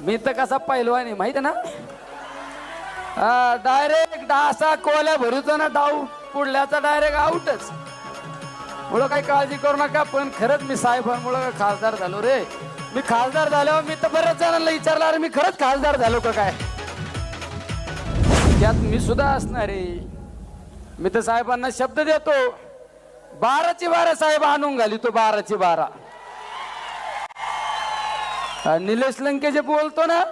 मी तर कसा पैलवान आहे माहीत ना? डायरेक्ट असा कोल्या भरूचा ना डाव. पुढल्याचा डायरेक्ट आउटच मुळे काही काळजी करू नका पण खरंच मी साहेबांमुळं खासदार झालो रे. मी खासदार झाल्यावर मी तर बऱ्याच जणांना विचारलं अरे मी खरंच खासदार झालो का काय? त्यात मी सुद्धा असणार आहे. मी तर साहेबांना शब्द देतो. बाराची बारा साहेब आणून घाली तो बाराची बारा. निलेश लंके जे बोलतो ना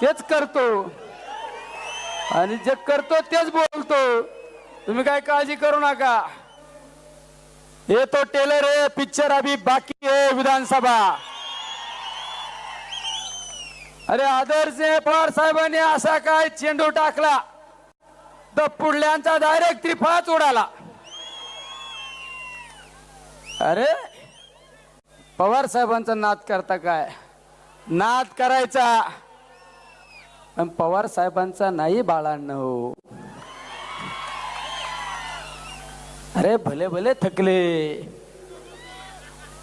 तेच करतो. आणि जे करतो तेच बोलतो. तुम्ही काय काळजी करू नका. ये तो टेलर आहे पिक्चर अभी बाकी आहे विधानसभा. अरे आदर्श पवार साहेबांनी असा काय चेंडू टाकला. तर पुढल्यांचा डायरेक्ट त्रिफळाच उडाला. अरे पवार साहेबांचा नाद करता काय? नाद करायचा. पण पवार साहेबांचा नाही बाळांना. हो अरे भले भले थकले.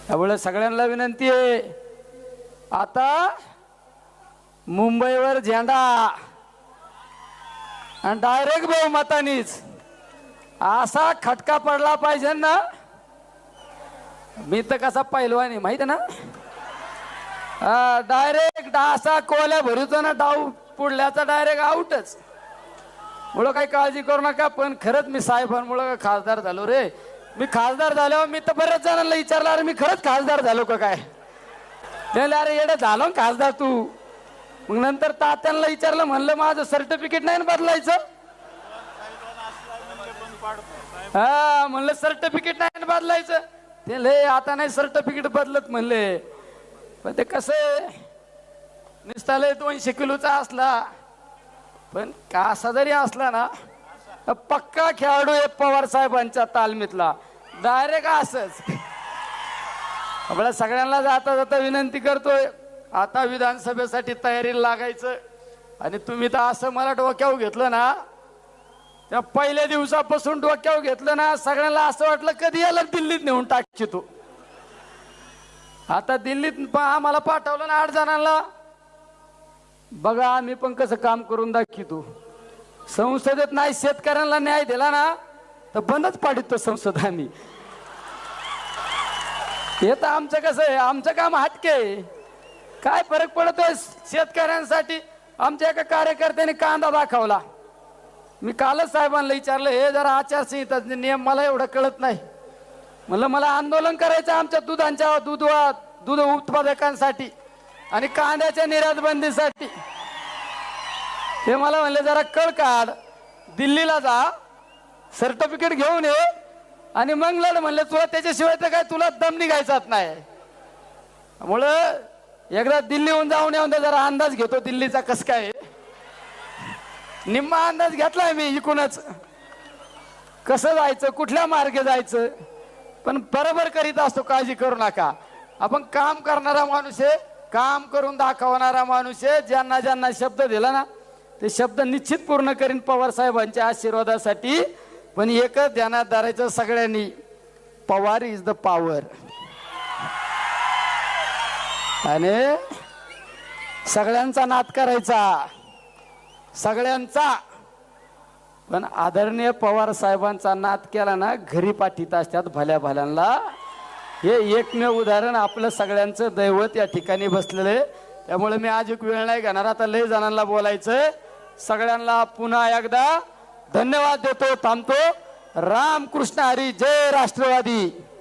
त्यामुळे सगळ्यांना विनंती आहे. आता मुंबईवर झेंडा. आणि डायरेक्ट बहुमतानीच. असा खटका पडला पाहिजे ना मी तर कसा पैलवान आहे माहीत आहे ना? डायरेक्ट डासा कोल्या भरूचा ना डाव. पुढल्याचा डायरेक्ट आउटच मुळे काही काळजी करू नका पण खरंच मी साहेबांमुळं खासदार झालो रे. मी खासदार झाल्यावर मी तर बऱ्याच जणांना विचारलं अरे मी खरंच खासदार झालो का काय? त्याला अरे येडे झालो ना खासदार तू. मग नंतर तात्यांना विचारलं म्हणलं माझं सर्टिफिकेट नाही ना बदलायचं? हा म्हणलं सर्टिफिकेट नाही ना बदलायचं. ते लय आता नाही सर्टिफिकेट बदलत म्हणले. पण ते कसं आहे? नुसता लय दोनशे किलोचा असला. पण कासा जरी असला ना तर पक्का खेळाडू आहे पवार साहेबांच्या तालमीतला. डायरेक्ट असच. आपल्या सगळ्यांना जाता जाता विनंती करतोय आता विधानसभेसाठी तयारीला लागायचं. आणि तुम्ही तर असं मला डोक्यावर घेतलं ना त्या पहिल्या दिवसापासून डोक्यावर घेतलं ना सगळ्यांना असं वाटलं कधी याला दिल्लीत नेऊन टाकची तू? आता दिल्लीत प- आम्हाला पाठवलं ना आठ जणांना. बघा आम्ही पण कसं काम करून दाखवतो संसदेत नाही शेतकऱ्यांना न्याय दिला ना तर बंदच पाडितो संसद आम्ही. हे तर आमचं कसं आहे आमचं काम हटके आहे. काय फरक पडतोय शेतकऱ्यांसाठी? आमच्या एका कार्यकर्त्याने कांदा दाखवला. मी कालच साहेबांना विचारलं हे जरा आचारसंहिता नियम मला एवढं कळत नाही. म्हणलं मला आंदोलन करायचं आमच्या दुधांच्या दूध दूध उत्पादकांसाठी आणि कांद्याच्या निर्यात बंदीसाठी मला म्हणले जरा कळ काढ दिल्लीला जा सर्टिफिकेट घेऊन ये आणि मग लढ म्हणलं तुला त्याच्याशिवाय तर काय तुला दम निघायचाच नाही. त्यामुळं एकदा दिल्लीहून जाऊन येऊन दे जरा अंदाज घेतो दिल्लीचा कस काय आहे. निम्मा अंदाज घेतलाय मी इकूनच कसं जायचं कुठल्या मार्गे जायचं? पण बरोबर करीत असतो काळजी करू नका. आपण काम करणारा माणूस आहे काम करून दाखवणारा माणूस आहे. ज्यांना ज्यांना शब्द दिला ना ते शब्द निश्चित पूर्ण करीन पवार साहेबांच्या आशीर्वादासाठी. पण एकच ध्यानात धरायचं सगळ्यांनी पवार इज द पॉवर आणि सगळ्यांचा नाद करायचा. सगळ्यांचा. पण आदरणीय पवार साहेबांचा नाद केला ना घरी पाठीत असतात भल्या भल्यांना. हे एकमेव उदाहरण आपलं सगळ्यांचं दैवत या ठिकाणी बसलेलं आहे. त्यामुळे मी आज एक वेळ नाही घेणार. आता लय जणांना बोलायचं सगळ्यांना पुन्हा एकदा धन्यवाद देतो थांबतो. रामकृष्ण हरी जय राष्ट्रवादी.